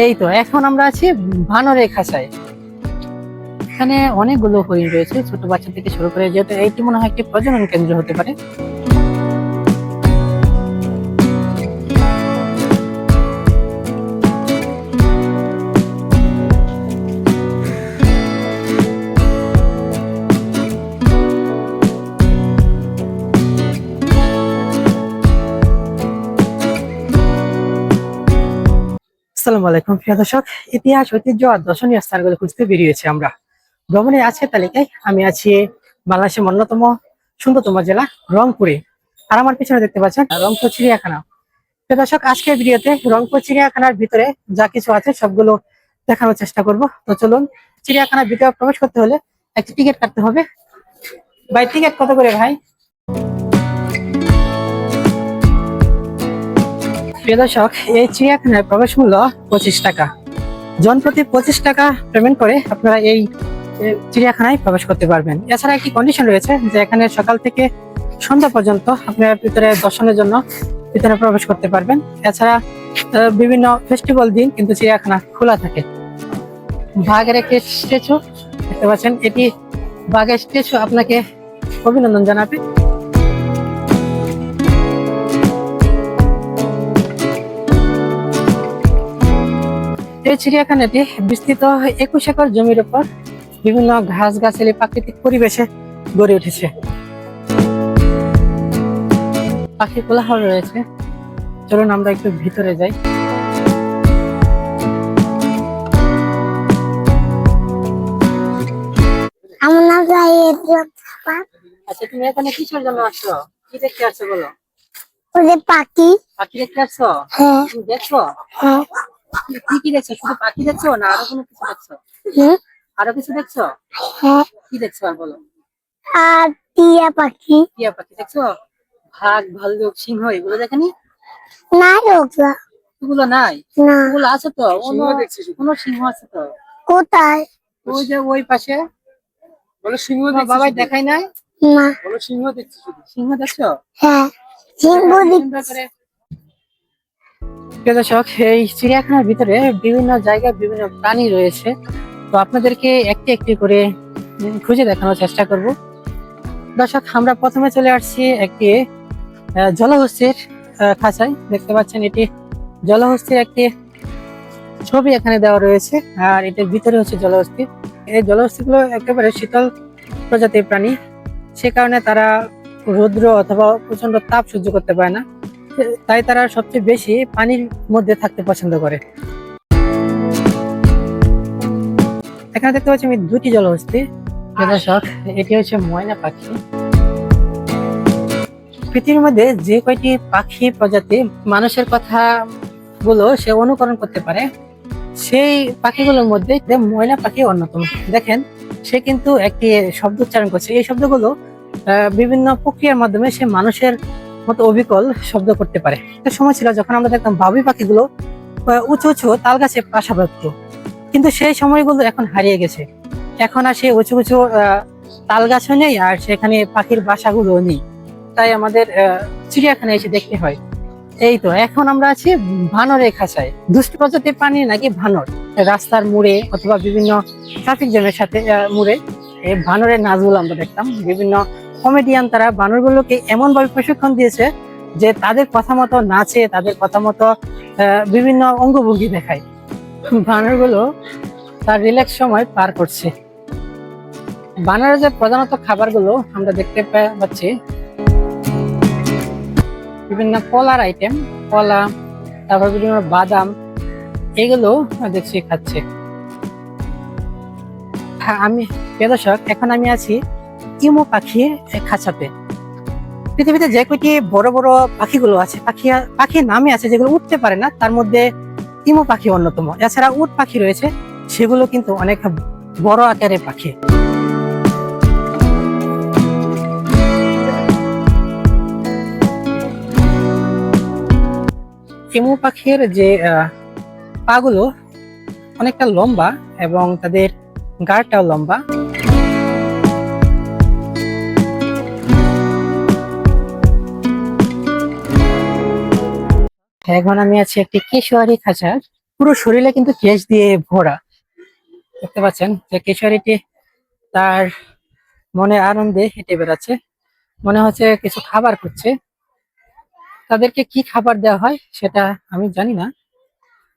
এই তো, এখন আমরা আছি ভানরে খাঁচায় এখানে অনেকগুলো হরিণ রয়েছে, ছোট বাচ্চা থেকে শুরু করে যেহেতু এইটি মনে হয় একটি প্রজনন কেন্দ্র হতে পারে। আসসালামু আলাইকুম, প্রিয় দর্শক। ইতিহাস, ঐতিহ্য আর দর্শনীয় স্থানগুলো খুঁজতে বেরিয়েছি আমরা। ভ্রমণের আজকের তালিকায় আমি আছি বাংলাদেশের অন্যতম সুন্দরতম জেলা রংপুরে। আর আমার পিছনে দেখতে পাচ্ছেন রংপুর চিড়িয়াখানা। প্রিয় দর্শক, আজকের ভিডিওতে রংপুর চিড়িয়াখানার ভিতরে যা কিছু আছে সবগুলো দেখানোর চেষ্টা করব। তো চলুন, চিড়িয়াখানার ভিতরে প্রবেশ করতে হলে একটি টিকিট কাটতে হবে। ভাই, টিকিট কত করে ভাই? প্রিয় দর্শক, এই চিড়িয়াখানার প্রবেশ মূল্য পঁচিশ টাকা। জনপ্রতি পঁচিশ টাকা পেমেন্ট করে আপনারা এই চিড়িয়াখানায় প্রবেশ করতে পারবেন। এছাড়া একটি কন্ডিশন রয়েছে যে এখানে সকাল থেকে সন্ধ্যা পর্যন্ত আপনারা ভিতরে দর্শনের জন্য ভিতরে প্রবেশ করতে পারবেন। এছাড়া বিভিন্ন ফেস্টিভ্যাল দিন কিন্তু চিড়িয়াখানা খোলা থাকে। বাঘের একটি স্ট্যাচু দেখতে পাচ্ছেন, এটি বাঘের স্ট্যাচু আপনাকে অভিনন্দন জানাবে। এই চিড়িয়াখানাটি বিস্তৃত একুশ একর জমির উপর বিভিন্ন ঘাস গাছালি প্রাকৃতিক পরিবেশে গড়ে উঠেছে। পাখি কোলাহল রয়েছে। চলুন আমরা একটু ভিতরে যাই। আমার নাম আচ্ছা তুমি এখানে কিসের জন্য আসছো? কি দেখতে আসছো বলো? পাখি। পাখি দেখতে আসছো? হ্যাঁ। দেখছ? হ্যাঁ। কি কি দেখছ? শুধু পাখি দেখছ না আরও কোনো কিছু দেখছ? হুম, আরও কিছু দেখছ? হ্যাঁ। কি দেখছ আর বলো? আর টিয়া পাখি। টিয়া পাখি দেখছ? ভাগ ভাল্লুক সিংহ এগুলো দেখেনি? না ওগুলা। এগুলো নাই? না। এগুলো আছে তো? কোনো- কোনো সিংহ আছে তো? কোথায়? ওই যে ওই পাশে। বলো সিংহ বাবাই দেখাই নাই? না। বলো সিংহ দেখছি সিংহ দেখছ? হ্যাঁ। সিংহ করে প্রিয় দর্শক, এই চিড়িয়াখানার ভিতরে বিভিন্ন জায়গায় বিভিন্ন প্রাণী রয়েছে। তো আপনাদেরকে একটি একটি করে খুঁজে দেখানোর চেষ্টা করব। দর্শক, আমরা প্রথমে চলে আসছি একটি জলহস্তির খাঁচায়। দেখতে পাচ্ছেন, এটি জলহস্তির একটি ছবি এখানে দেওয়া রয়েছে। আর এটার ভিতরে হচ্ছে জলহস্তি। এই জলহস্তিগুলো একেবারে শীতল প্রজাতির প্রাণী। সে কারণে তারা রৌদ্র অথবা প্রচণ্ড তাপ সহ্য করতে পারে না। তাই তারা সবচেয়ে বেশি পানির মধ্যে থাকতে পছন্দ করে। এখানে দেখতে পাচ্ছি আমি দুটি জলহস্তি। দর্শক এটি হচ্ছে ময়না পাখি। পৃথিবীর মধ্যে যে কয়টি পাখি প্রজাতি মানুষের কথা গুলো সে অনুকরণ করতে পারে সেই পাখিগুলোর মধ্যে ময়না পাখি অন্যতম। দেখেন সে কিন্তু একটি শব্দ উচ্চারণ করছে। এই শব্দগুলো আহ, বিভিন্ন প্রক্রিয়ার মাধ্যমে সে মানুষের মতো অবিকল শব্দ করতে পারে। একটা সময় ছিল যখন আমরা দেখতাম বাবুই পাখিগুলো উঁচু উঁচু তাল গাছে বাসা বাঁধতো কিন্তু সেই সময়গুলো এখন হারিয়ে গেছে। এখন আর সেই উঁচু উঁচু তাল গাছও নেই আর সেখানে পাখির বাসাগুলো নেই। তাই আমাদের চিড়িয়াখানায় এসে দেখতে হয়। এই তো, এখন আমরা আছি ভানরের খাঁচায়। দুষ্ট প্রজাতির প্রাণী নাকি ভানর? রাস্তার মোড়ে অথবা বিভিন্ন ট্রাফিক জ্যামের সাথে মোড়ে। ভানরের নাচগুলো আমরা দেখতাম। বিভিন্ন কমেডিয়ান তারা বানরগুলোকে এমন ভাবে প্রশিক্ষণ দিয়েছে যে তাদের কথা মতো নাচে, তাদের কথা মতো বিভিন্ন অঙ্গভঙ্গি দেখায়। বানরগুলো তার রিল্যাক্স সময় পার করছে। বানরের যে প্রধানত খাবারগুলো আমরা দেখতে পাচ্ছি। বিভিন্ন কলার আইটেম কলা, তারপর বিভিন্ন বাদাম, এগুলো দেখছি খাচ্ছে। আমি এখন আমি আছি ইমো পাখির খাঁচাতে। পৃথিবীতে যে কয়টি বড় বড় পাখিগুলো আছে, পাখি পাখির নামে আছে যেগুলো উঠতে পারে না, তার মধ্যে ইমো পাখি অন্যতম। এছাড়া উট পাখি রয়েছে, সেগুলো কিন্তু অনেক বড় আকারের পাখি। ইমু পাখির যে পাগুলো অনেকটা লম্বা এবং তাদের গাড়টাও লম্বা। এখন আমি আছি একটি কেশোয়ারি খাঁচার। পুরো শরীরে কিন্তু কেশ দিয়ে ভরা। দেখতে পাচ্ছেন যে কিশোরীটি তার মনে আনন্দে হেঁটে বেড়াচ্ছে। মনে হচ্ছে কিছু খাবার খুঁজছে। তাদেরকে কি খাবার দেওয়া হয় সেটা আমি জানি না।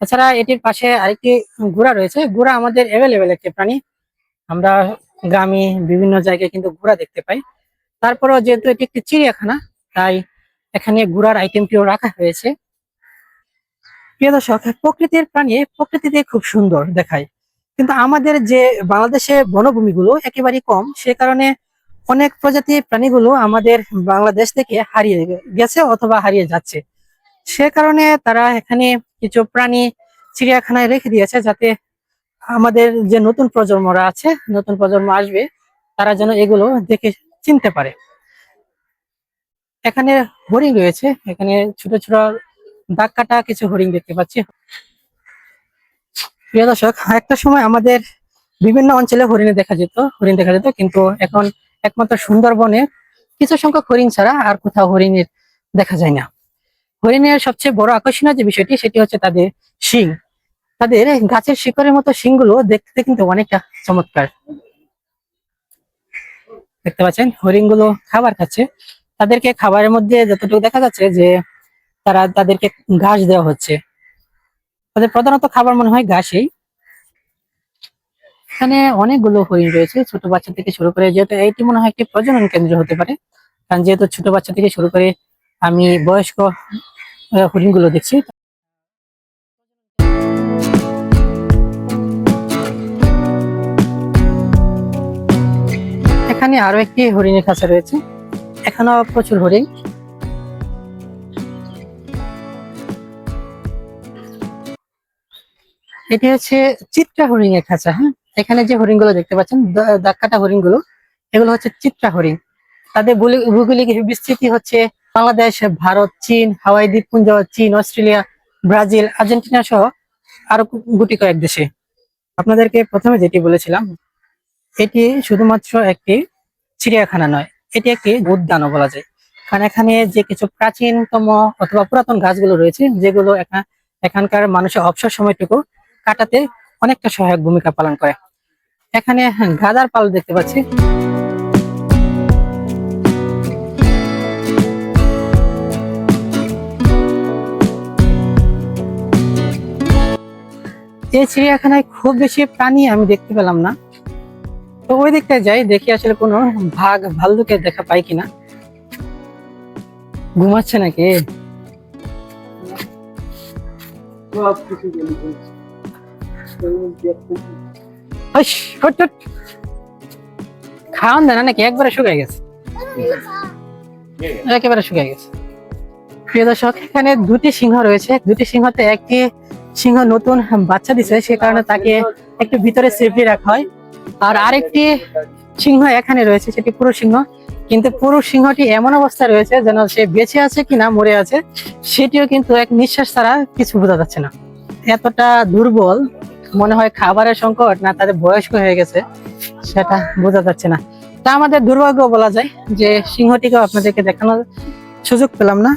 তাছাড়া এটির পাশে আরেকটি ঘোড়া রয়েছে। ঘোড়া আমাদের অ্যাভেলেবেল একটি প্রাণী। আমরা গ্রামে বিভিন্ন জায়গায় কিন্তু ঘোড়া দেখতে পাই। তারপরেও যেহেতু এটি একটি চিড়িয়াখানা, তাই এখানে ঘোড়ার আইটেমটিও রাখা হয়েছে। প্রিয় দর্শক, প্রকৃতির প্রাণী প্রকৃতিতে খুব সুন্দর দেখায়। কিন্তু আমাদের যে বাংলাদেশে বনভূমিগুলো একেবারেই কম, সে কারণে অনেক প্রজাতির প্রাণীগুলো আমাদের বাংলাদেশ থেকে হারিয়ে গেছে অথবা হারিয়ে যাচ্ছে। সে কারণে তারা এখানে কিছু প্রাণী চিড়িয়াখানায় রেখে দিয়েছে যাতে আমাদের যে নতুন প্রজন্মরা আছে, নতুন প্রজন্ম আসবে, তারা যেন এগুলো দেখে চিনতে পারে। এখানে হরিণ রয়েছে, এখানে ছোট ছোট দাগ কাটা কিছু হরিণ দেখতে পাচ্ছি। প্রিয় দর্শক, একটা সময় আমাদের বিভিন্ন অঞ্চলে হরিণে দেখা যেত, হরিণ দেখা যেত, কিন্তু এখন একমাত্র সুন্দরবনে কিছু সংখ্যক হরিণ ছাড়া আর কোথাও হরিণের দেখা যায় না। হরিণের সবচেয়ে বড় আকর্ষণীয় যে বিষয়টি, সেটি হচ্ছে তাদের শিং। তাদের গাছের শিকড়ের মতো শিংগুলো দেখতে কিন্তু অনেকটা চমৎকার। দেখতে পাচ্ছেন, হরিণগুলো খাবার খাচ্ছে। তাদেরকে খাবারের মধ্যে যতটুকু দেখা যাচ্ছে যে তারা তাদেরকে ঘাস দেওয়া হচ্ছে। তাদের প্রধানত খাবার মনে হয় ঘাসেই। এখানে অনেকগুলো হরিণ রয়েছে, ছোট বাচ্চা থেকে শুরু করে যেহেতু এটি মনে হয় একটি প্রজনন কেন্দ্র হতে পারে, কারণ যেহেতু ছোট বাচ্চা থেকে শুরু করে আমি বয়স্ক হরিণগুলো দেখছি। এখানে আরও একটি হরিণের খাঁচা রয়েছে। এখানেও প্রচুর হরিণ। এটি হচ্ছে চিত্রা হরিণের খাঁচা হ্যাঁ? এখানে যে হরিণগুলো দেখতে পাচ্ছেন, দা- দাগ কাটা হরিণগুলো, এগুলো হচ্ছে চিত্রা হরিণ। তাদের ভৌগোলিক- বিস্তৃতি হচ্ছে বাংলাদেশ, ভারত, চীন, হাওয়াই দ্বীপপুঞ্জ চীন, অস্ট্রেলিয়া, ব্রাজিল, আর্জেন্টিনা সহ আরও গুটি কয়েক দেশে। আপনাদেরকে প্রথমে যেটি বলেছিলাম, এটি শুধুমাত্র একটি চিড়িয়াখানা নয়, এটি একটি উদ্যানও বলা যায়। কারণ এখানে যে কিছু প্রাচীনতম অথবা পুরাতন গাছগুলো রয়েছে, যেগুলো এখা- এখানকার মানুষের অবসর সময়টুকু কাটাতে অনেকটা সহায়ক ভূমিকা পালন করে। এখানে গাদার পাল দেখতে পাচ্ছি। এই চিড়িয়াখানায় খুব বেশি প্রাণী আমি দেখতে পেলাম না। তো ওই দিকটায় যাই, দেখি আসলে কোনো ভাগ ভাল্লুকে দেখা পাই কিনা। ঘুমাচ্ছে নাকি? খাওয়ান নাকি একবারে গেছে। একেবারে গেছে। প্রিয় দর্শক, এখানে দুটি সিংহ রয়েছে। দুটি সিংহতে একটি সিংহ নতুন বাচ্চা দিছে, সে কারণে তাকে একটু ভিতরে রাখা হয়। আর আরেকটি সিংহ এখানে রয়েছে, সেটি পুরো সিংহ। কিন্তু পুরো সিংহটি এমন অবস্থায় রয়েছে যেন সে বেঁচে আছে কিনা, মরে আছে, সেটিও কিন্তু এক নিঃশ্বাস ছাড়া কিছু বোঝা যাচ্ছে না। এতটা দুর্বল মনে হয় খাবারের সংকট না তাদের বয়স্ক হয়ে গেছে, সেটা বোঝা যাচ্ছে না। তা আমাদের দুর্ভাগ্য বলা যায় যে সিংহটিকেও আপনাদেরকে দেখানোর সুযোগ পেলাম না।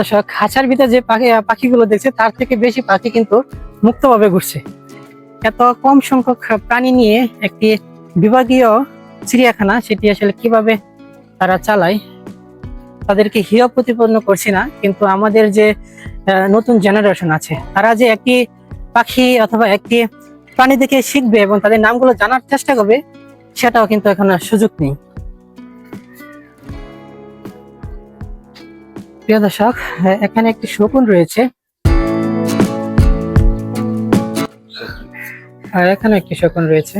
দর্শক, খাঁচার ভিতরে যে পাখি, পাখিগুলো দেখছে, তার থেকে বেশি পাখি কিন্তু মুক্তভাবে ঘুরছে। এত কম সংখ্যক প্রাণী নিয়ে একটি বিভাগীয় চিড়িয়াখানা, সেটি আসলে কীভাবে তারা চালায়, তাদেরকে হিয় প্রতিপন্ন করছি না, কিন্তু আমাদের যে নতুন জেনারেশন আছে, তারা যে একটি পাখি অথবা একটি প্রাণী দেখে শিখবে এবং তাদের নামগুলো জানার চেষ্টা করবে, সেটাও কিন্তু এখন সুযোগ নেই। প্রিয় দর্শক, এখানে একটি শকুন রয়েছে। এখানে একটি শকুন রয়েছে।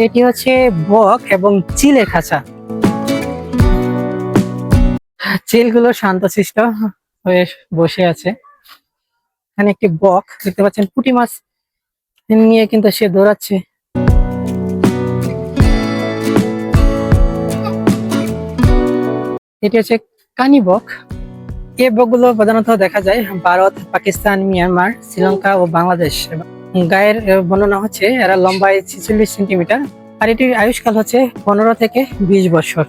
এটি হচ্ছে বক এবং চিলের খাঁচা। চিলগুলো শান্তশিষ্ট হয়ে বসে আছে। এখানে একটি বক, দেখতে পাচ্ছেন পুঁটি মাছ নিয়ে কিন্তু সে দৌড়াচ্ছে। এটি হচ্ছে কানি বক। এই বকগুলো প্রধানত দেখা যায় ভারত, পাকিস্তান, মিয়ানমার, শ্রীলঙ্কা ও বাংলাদেশ। গায়ের বর্ণনা হচ্ছে এরা লম্বায় ছেচল্লিশ সেন্টিমিটার আর এটির আয়ুষ্কাল হচ্ছে পনেরো থেকে বিশ বছর।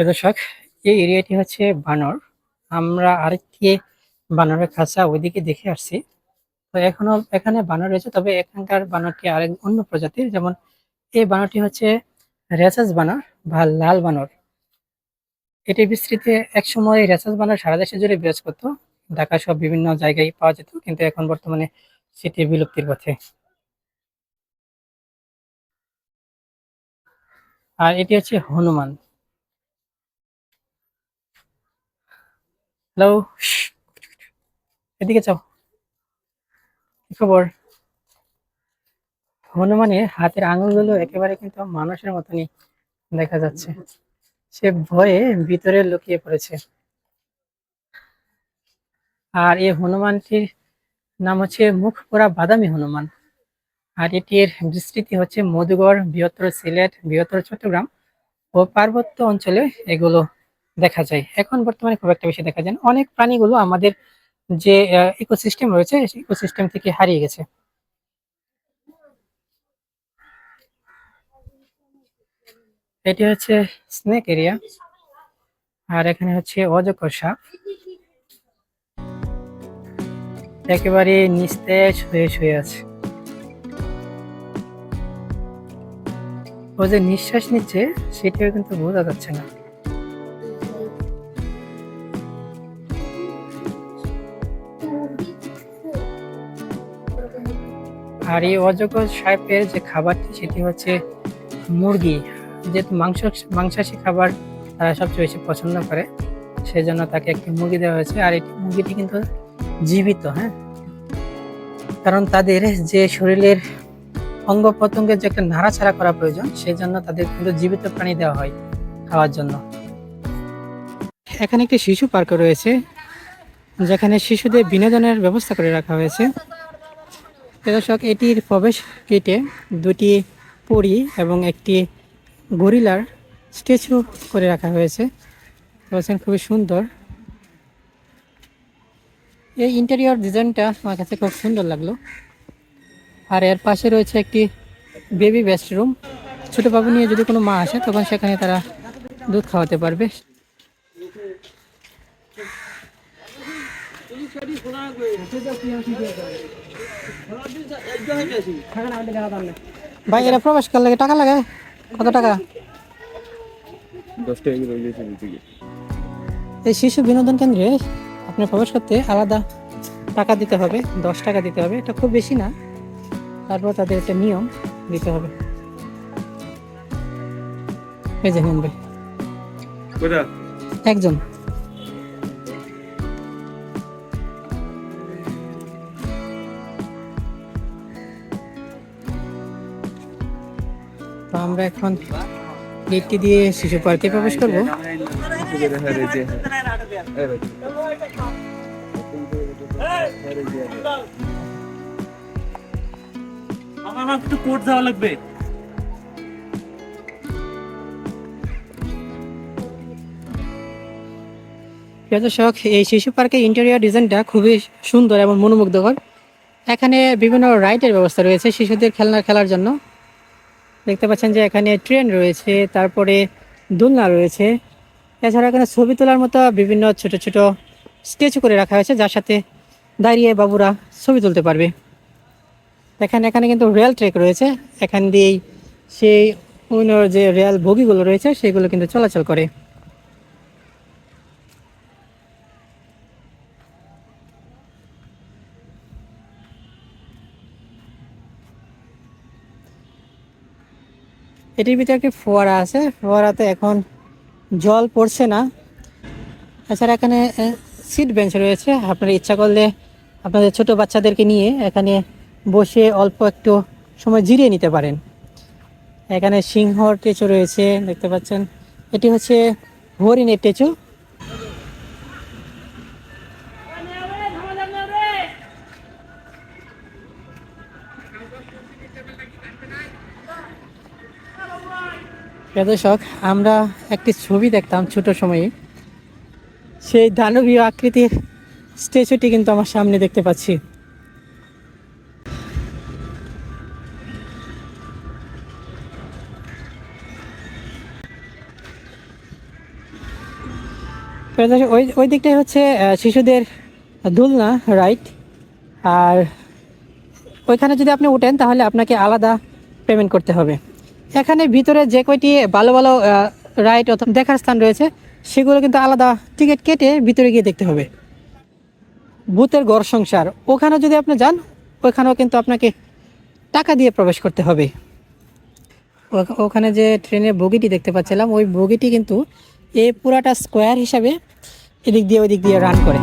দর্শক, এই এরিয়াটি হচ্ছে বানর। আমরা আরেকটি বানরের খাঁচা ওইদিকে দেখে আসছি। তো এখনও এখানে বানর রয়েছে, তবে এখানকার বানরটি আরেক অন্য প্রজাতির। যেমন এই বানরটি হচ্ছে রেসাস বানর বা লাল বানর। এটি বিস্তৃতি একসময় রেসাস বানর সারা দেশে জুড়ে বিরাজ করতো ঢাকা সব বিভিন্ন জায়গায় পাওয়া যেত, কিন্তু এখন বর্তমানে সেটি বিলুপ্তির পথে। আর এটি হচ্ছে হনুমান। হ্যালো এদিকে চাও কি খবর? হনুমানের হাতের আঙুলগুলো একেবারে কিন্তু মানুষের মতনই দেখা যাচ্ছে। সে ভয়ে ভিতরে লুকিয়ে পড়েছে। আর এই হনুমানটির নাম হচ্ছে মুখ পোড়া বাদামি হনুমান। আর এটির বিস্তৃতি হচ্ছে মধুগড়, বৃহত্তর সিলেট, বৃহত্তর চট্টগ্রাম ও পার্বত্য অঞ্চলে এগুলো দেখা যায়। এখন বর্তমানে খুব একটা বেশি দেখা যায় অনেক প্রাণীগুলো আমাদের যে ইকোসিস্টেম রয়েছে ইকোসিস্টেম থেকে হারিয়ে গেছে। এটি হচ্ছে স্নেক এরিয়া আর এখানে হচ্ছে অজগর সাপ। একেবারে নিস্তেজ হয়ে শুয়ে আছে। ও যে নিঃশ্বাস নিচ্ছে, সেটাও কিন্তু বোঝা যাচ্ছে না। আর এই অজগর সাহেবের যে খাবারটি, সেটি হচ্ছে মুরগি। যেহেতু মাংস, মাংসাশী খাবার তারা সবচেয়ে বেশি পছন্দ করে, সেজন্য তাকে একটি মুরগি দেওয়া হয়েছে। আর এটি মুরগিটি কিন্তু জীবিত হ্যাঁ? কারণ তাদের যে শরীরের অঙ্গ প্রত্যঙ্গের যে একটা নাড়াছাড়া করা প্রয়োজন সেই জন্য তাদের কিন্তু জীবিত প্রাণী দেওয়া হয় খাওয়ার জন্য। এখানে একটি শিশু পার্ক রয়েছে, যেখানে শিশুদের বিনোদনের ব্যবস্থা করে রাখা হয়েছে। দর্শক, এটির প্রবেশ গেটে দুটি পরী এবং একটি গরিলার স্ট্যাচু করে রাখা হয়েছে। খুবই সুন্দর। এই ইন্টেরিয়র ডিজাইনটা আমার কাছে খুব সুন্দর লাগল। আর এর পাশে রয়েছে একটি বেবি বেস্ট রুম ছোটো বাবু নিয়ে যদি কোনো মা আসে তখন সেখানে তারা দুধ খাওয়াতে পারবে। ভাই এরা প্রবেশ করলে টাকা লাগে? কত টাকা? এই শিশু বিনোদন কেন্দ্রে আপনি প্রবেশ করতে আলাদা টাকা দিতে হবে দশ টাকা দিতে হবে এটা খুব বেশি না। তারপর তাদের একটা নিয়ম দিতে হবে। এই যে নিন একজন। তো আমরা এখন গেটটি দিয়ে শিশু পার্কে প্রবেশ করব। দর্শক, এই শিশু পার্কের ইন্টেরিয়র ডিজাইনটা খুবই সুন্দর এবং মনোমুগ্ধকর। এখানে বিভিন্ন রাইডের ব্যবস্থা রয়েছে শিশুদের খেলনা খেলার জন্য। দেখতে পাচ্ছেন যে এখানে ট্রেন রয়েছে, তারপরে দোলনা রয়েছে। এছাড়া এখানে ছবি তোলার মতো বিভিন্ন ছোট ছোট স্টেচু করে রাখা হয়েছে, যার সাথে দাঁড়িয়ে বাবুরা ছবি তুলতে পারবে। এখানে এখানে কিন্তু রেল ট্রেক রয়েছে। এখান দিয়েই সেই অন্য যে রেল বগিগুলো রয়েছে, সেগুলো কিন্তু চলাচল করে। এটির ভিতরে একটি ফোয়ারা আছে? ফোয়ারাতে এখন জল পড়ছে না। এছাড়া এখানে সিট বেঞ্চ রয়েছে। আপনার ইচ্ছা করলে আপনাদের ছোট বাচ্চাদেরকে নিয়ে এখানে বসে অল্প একটু সময় জিরিয়ে নিতে পারেন। এখানে সিংহর টেচু রয়েছে, দেখতে পাচ্ছেন। এটি হচ্ছে হরিণের টেচু। দর্শক, আমরা একটি ছবি দেখতাম ছোট সময়ে। সেই দানবীয় আকৃতির স্ট্যাচুটি কিন্তু আমার সামনে দেখতে পাচ্ছি। ওই ওই দিকটাই হচ্ছে শিশুদের দুলনা রাইট আর ওইখানে যদি আপনি উঠেন, তাহলে আপনাকে আলাদা পেমেন্ট করতে হবে। এখানে ভিতরে যে কয়টি ভালো ভালো রাইড দেখার স্থান রয়েছে, সেগুলো কিন্তু আলাদা টিকিট কেটে ভিতরে গিয়ে দেখতে হবে। ভূতের গড় সংসার। ওখানে যদি আপনি যান, ওখানেও কিন্তু আপনাকে টাকা দিয়ে প্রবেশ করতে হবে। ওখানে যে ট্রেনের বগিটি দেখতে পাচ্ছিলাম, ওই বগিটি কিন্তু এই পুরাটা স্কোয়ার হিসাবে এদিক দিয়ে ওই দিক দিয়ে রান করে।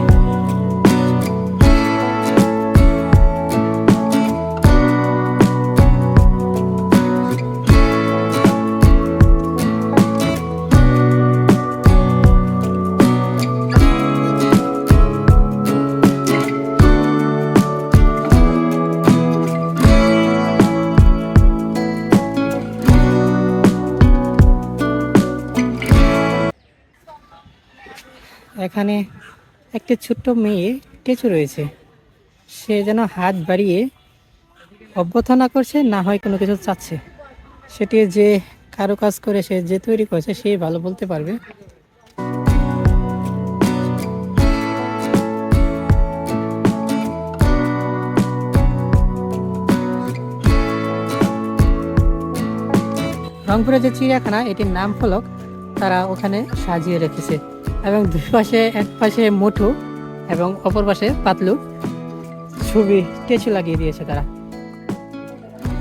এখানে একটি ছোট্ট মেয়ে টেচু রয়েছে। সে যেন হাত বাড়িয়ে অভ্যর্থনা করছে, না হয় কোনো কিছু চাচ্ছে। সেটি যে কারও কাজ করে, সে যে তৈরি করেছে, সে ভালো বলতে পারবে। রংপুরের যে চিড়িয়াখানা, এটির নাম ফলক তারা ওখানে সাজিয়ে রেখেছে। এবং দুই পাশে, এক পাশে মুঠো এবং অপর পাশে পাতলু। ছবি স্টেচু লাগিয়ে দিয়েছে তারা।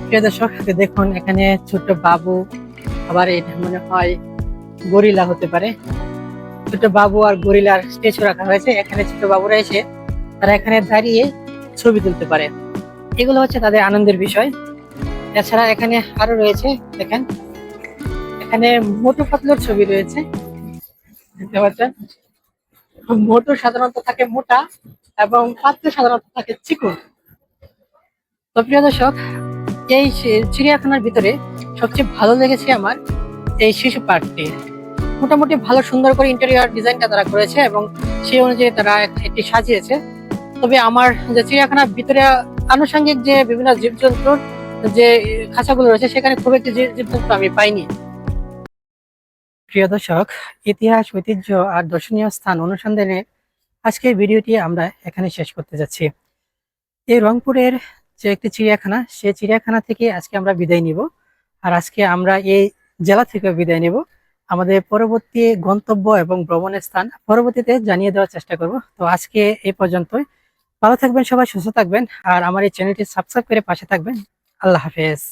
প্রিয় দর্শক দেখুন, এখানে ছোট্ট বাবু, আবার এটা মনে হয় গরিলা হতে পারে। ছোট্ট বাবু আর গরিলার স্টেচু রাখা হয়েছে। এখানে ছোট্ট বাবুরা এসে তারা এখানে দাঁড়িয়ে ছবি তুলতে পারে। এগুলো হচ্ছে তাদের আনন্দের বিষয়। এছাড়া এখানে আরও রয়েছে, দেখেন। এখানে মোটু পাতলুর ছবি রয়েছে। দেখতে পাচ্ছেন? মোটু সাধারণত থাকে মোটা এবং পাতলু সাধারণত থাকে চিকুন। তো প্রিয় দর্শক, এই চিড়িয়াখানার ভিতরে সবচেয়ে ভালো লেগেছে আমার এই শিশু পার্কটি। মোটামুটি ভালো সুন্দর করে ইন্টেরিয়র ডিজাইনটা তারা করেছে এবং সেই অনুযায়ী তারা এটি সাজিয়েছে। তবে আমার যে চিড়িয়াখানার ভিতরে আনুষঙ্গিক যে বিভিন্ন জীবজন্তুর যে খাঁচাগুলো রয়েছে, সেখানে খুব একটি জীব- জীবজন্তু আমি পাইনি। প্রিয় দর্শক, ইতিহাস, ঐতিহ্য আর দর্শনীয় স্থান অনুসন্ধানে আজকের ভিডিওটি আমরা এখানে শেষ করতে যাচ্ছি। এই রংপুরের যে একটি চিড়িয়াখানা, সেই চিড়িয়াখানা থেকে আজকে আমরা বিদায় নিব। আর আজকে আমরা এই জেলা থেকে বিদায় নিব। আমাদের পরবর্তী গন্তব্য এবং ভ্রমণের স্থান পরবর্তীতে জানিয়ে দেওয়ার চেষ্টা করব। তো আজকে এই পর্যন্তই। ভালো থাকবেন সবাই, সুস্থ থাকবেন। আর আমার এই চ্যানেলটি সাবস্ক্রাইব করে পাশে থাকবেন। আল্লাহ হাফেজ।